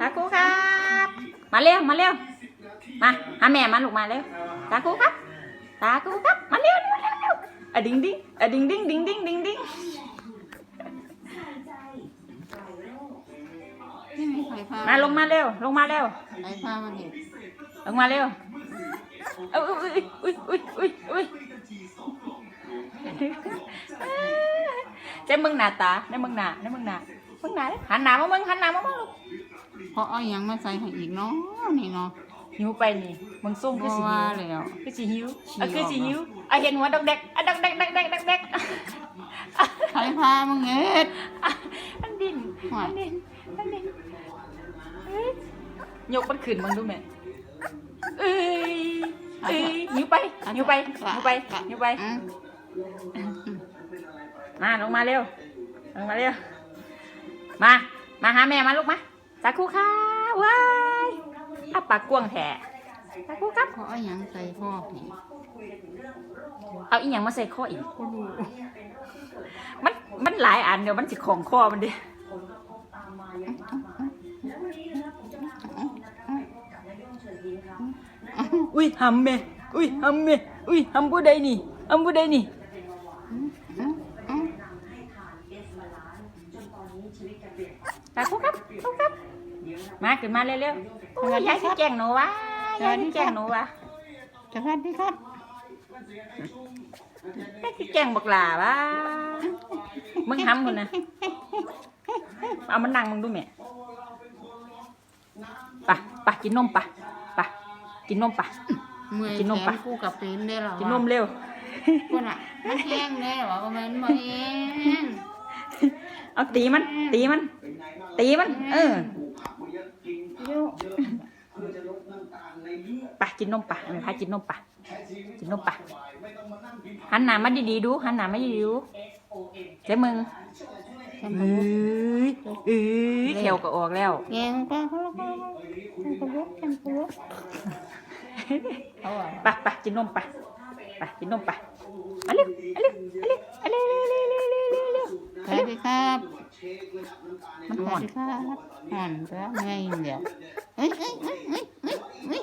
ตาคูครับ มาเร็วมาเร็วมาหาแม่มาลูกมาเร็วตาคูครับ ตาคูครับ มาเร็วเร็วเร็วเร็วอะดิ้งดิ้งอะดิ้งดิ้งดิ้งดิ้งดิ้งดิ้งมาลงมาเร็วลงมาเร็วใครพามาเห็นลงมาเร็วเอ้ยอุ้ยอุ้ยอุ้ยอุ้ยอุ้ยเจ๊มึงหน้าตาได้มึงหน้าได้มึงหน้ามึงหน้าหันหน้ามามึงหันหน้ามามึงลูก เพราะเอาหยังมาใส่ให้อีกเนาะนี่เนาะหิวไปนี่มึงส่งเพคือราะสิว่าหิวแล้ว คือสิหิวฉี่อะคือสิออกมาหิวอะเห็นหัวดอกเด็กอะดอกเด็กดอกเด็กดอกเด็กใครพามึงเอ็ด อะมันดิ้นห่วยมันดิ้นมันดิ้นเอ้ยยกมันขึ้นมึงดูแม่เอ้ยเอ้ยหิวไปหิวไปหิวไปหิวไป อืมมาลงมาเร็วลงมาเร็ว มา มาหาแม่มาลูกมา สาคูค่ะว้ายอ้าปากกว้างแท้สาคูครับเพราะเอาหยังใส่พ่อนี่เอาอีหยังมาใส่คออีกก็รู้มันมันหลายอันเดี๋ยวมันสิของคอมันดิอุ้ยหำแม่อุ้ยหำแม่อุ้ยหำผู้ใดนี่หำผู้ใดนี่ อืมอืมอืม สาคูครับสาคูครับ มาขึ้นมาเร็วๆอุ้ยยายที่แกล้งหนูวะยายที่แกล้งหนูวะสวัสดีครับยายที่แกล้งบักหลาวะมึงหำคนนะเอามันนั่งมึงดูแม่ไปะปะกินนมปะปะกินนมปะเมื่อยกินนมแขปะนกูกับเป็นได้หรอกินนมเร็วคนอะมันแห้งได้หรอว่ามันมาเอง เอาตีมัน ตีมัน ตีมัน เออไปกินนมปะไม่พากินนมปะกินนมปะหันหน้ามาดีๆดูหันหน้ามาดีๆดูเจ้มึงฉันเอ้ยเอ้ยเขียวก็ออกแล้วแกงปลาเขาเขาฉันก็รู้ฉันก็รู้เขาอะไปไปกินนมไปไปกินนมไปมาเร็วมาเร็วมาเร็วมาเร็ เร็วเร็วสวัสดีครับมันสห่อวันครับห่อนซะไงเดียวเฮ้ยเฮ้ยเฮ้ยเฮ้ยเฮ้ยเฮ้ย